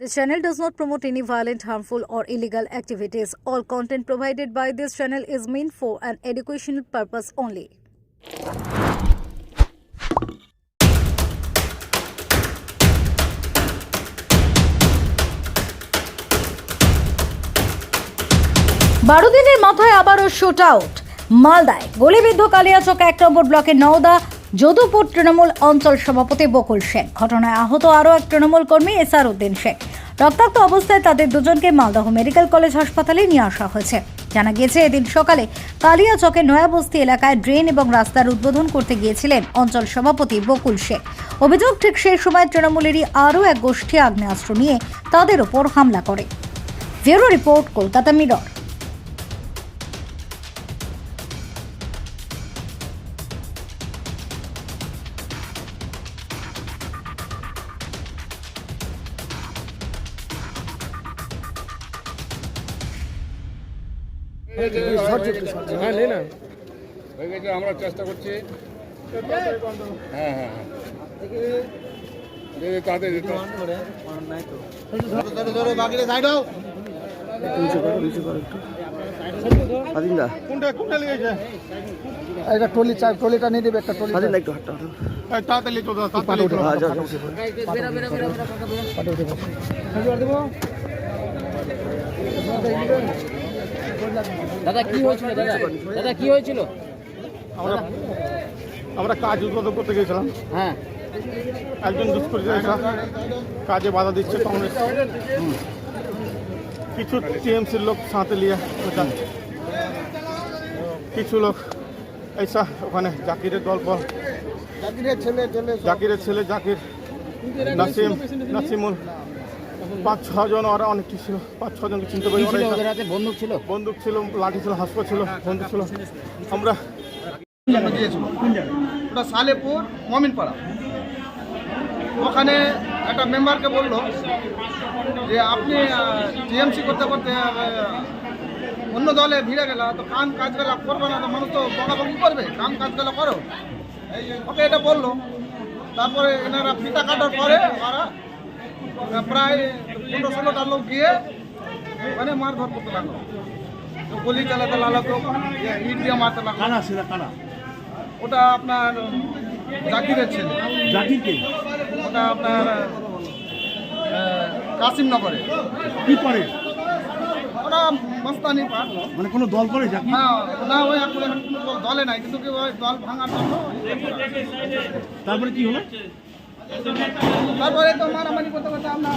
This channel does not promote any violent, harmful, or illegal activities. All content provided by this channel is meant for an educational purpose only. বারো দিনের মাথায় আবারও shoot out মালদায় গুলিবিদ্ধ কালিয়াচক এক নম্বর ব্লকের নওদা যদুপুর তৃণমূল অঞ্চল সভাপতি বকুল শেখ। ঘটনায় আহত আরও এক তৃণমূল কর্মী এসআর উদ্দিন শেখ। রক্তাক্ত অবস্থায় তাদের দুজনকে মালদহ মেডিকেল কলেজ হাসপাতালে নিয়ে আসা হয়েছে। জানা গিয়েছে, এদিন সকালে কালিয়া কালিয়াচকের নয়াবস্তি এলাকায় ড্রেন এবং রাস্তার উদ্বোধন করতে গিয়েছিলেন অঞ্চল সভাপতি বকুল শেখ। অভিযোগ, ঠিক সেই সময় তৃণমূলেরই আরও এক গোষ্ঠী আগ্নেয়াস্ত্র নিয়ে তাদের ওপর হামলা করে। Bureau report, Kolkata Mirror. আমরা চেষ্টা করছি নিয়ে দেবে একটা তাড়াতাড়ি তাড়াতাড়ি দাদা কি হয়েছিল দাদা? দাদা কি হয়েছিল? আমরা আমরা কাজ উদ্বোধন করতে গেছিলাম হ্যাঁ। একজন কাজে বাধা দিচ্ছে কংগ্রেস। কিছু টিএমসির লোক সাথে নিয়ে কিছু লোক এইসা ওখানে জাকিরের গল্প। দল ছেলে জাকিরের ছেলে জাকির নাসিম নাসিমুল পাঁচ ছজন ওরা অনেক কিছু ছিল। পাঁচ ছজনকে চিনতে পারি ওদের হাতে? বন্দুক ছিল? বন্দুক ছিল লাঠি ছিল হাসপা ছিল বন্দুক ছিল। আমরা দিয়েছিল ওটা সালেপুর মমিনপাড়া। ওখানে একটা মেম্বারকে বলল যে আপনি টিএমসি করতে করতে অন্য দলে ভিড়ে গেল তো কাম কাজ গেলা করবে না তো মানুষ তো বকাবকি করবে। কাম কাজ গেলা করো। ওকে এটা বলল। তারপরে এনারা ফিতা কাটার পরে ওরা প্রায় পনেরো ষোলোটা লোক গিয়ে মানে মারধর করতে লাগল। তো গুলি চালাতে লাগল ইট দিয়ে মারতে লাগল। কানা ছিল কানা ওটা আপনার জাকিরের ছেলে। জাকিরকে? ওটা আপনার আহ, কাসিমনগরে কি করে? ওটা মস্তানি পার মানে কোনো দল করে জাকির? হ্যাঁ না ওই এখন এখন কোনো দল- নাই কিন্তু কি ওই দল ভাঙার জন্য। ইয়ে তারপরে কি হলো? তারপরে তো মারামারি করতে করতে আমরা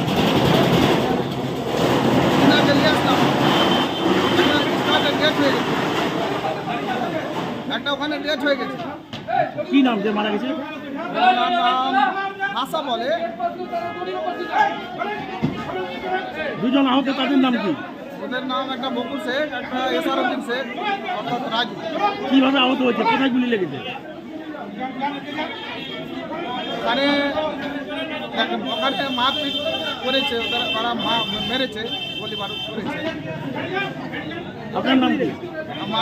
এনাকে আসলাম। ডেট হয়ে গেছে। একটা ওখানে ডেট হয়ে গেছে। কি নাম যে মারা গেছে? ভাষা বলে। দুজন আহত তাদের নাম কি? ওদের নাম একটা বকুল শেখ একটা এসারুদ্দিন শেখ অর্থাৎ রাজু। কীভাবে আহত হয়েছে? কোথায় গুলি লেগেছে? ওখানে ওখানে মারপিট করেছে তারা মা মেরেছে গুলি বারুদ করেছে। আপনার নাম কি? মা